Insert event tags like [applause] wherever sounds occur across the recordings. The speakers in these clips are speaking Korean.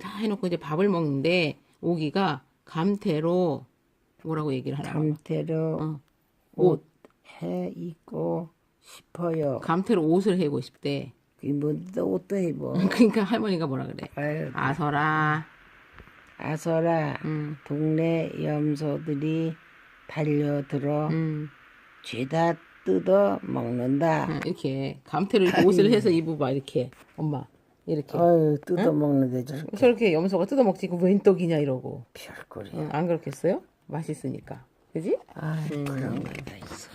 다 해놓고 이제 밥을 먹는데 오기가 감태로 뭐라고 얘기를 하나 봐. 감태로 어. 옷 해 입고 싶어요. 감태로 옷을 해고 싶대. 이뭐또 옷도 입어. [laughs] 그러니까 할머니가 뭐라 그래? 아유, 아서라. 아서라 음. 동네 염소들이 달려들어 음. 죄다 뜯어 먹는다. 응, 이렇게 감태로 옷을 해서 입어봐 이렇게 엄마 이렇게 아유 뜯어 먹는데 저렇게 저렇게 염소가 뜯어먹지 그웬 떡이냐 이러고 별거리. 응, 안 그렇겠어요? 맛있으니까 그지? 아 그런 거다 있어.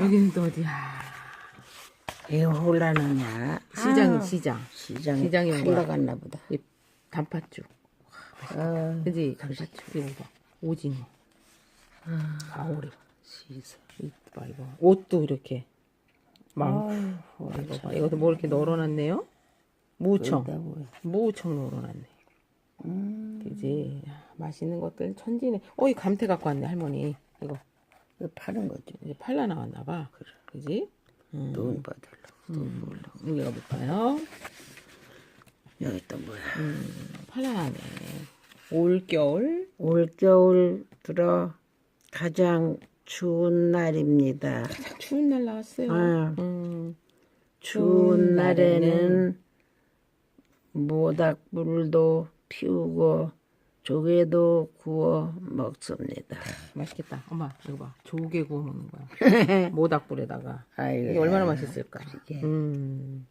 여기는 또 어디야? 왜 홀라느냐? 시장 시장 시장 시장에 온 팔러 거야. 갔나 보다. 이 단팥죽 아, 그지? 단팥죽 이거 봐 오징어 가오리 시세. 이봐 이거 옷도 이렇게 막 이거 봐 이것도 뭐 이렇게 널어놨네요 뭐야? 무청 널어놨네 음, 그지? 야, 맛있는 것들 천지네 어 이 감태 갖고 왔네 할머니 이거 이거 파는 거지. 이제 팔라 나왔나 봐 그지? 돈 받으려고. 돈 벌려고. 여기가 볼까요? 여기 또 뭐야? 팔라 나네 올겨울 올겨울 들어 가장 추운 날입니다. 가장 추운 날 나왔어요 아. 음, 추운 날에는 모닥불도 피우고 조개도 구워 먹습니다. 맛있겠다 엄마 이거 봐 조개 구워 먹는 거야 [laughs] 모닥불에다가 아이고, 이게 얼마나 맛있을까 그러게. 음.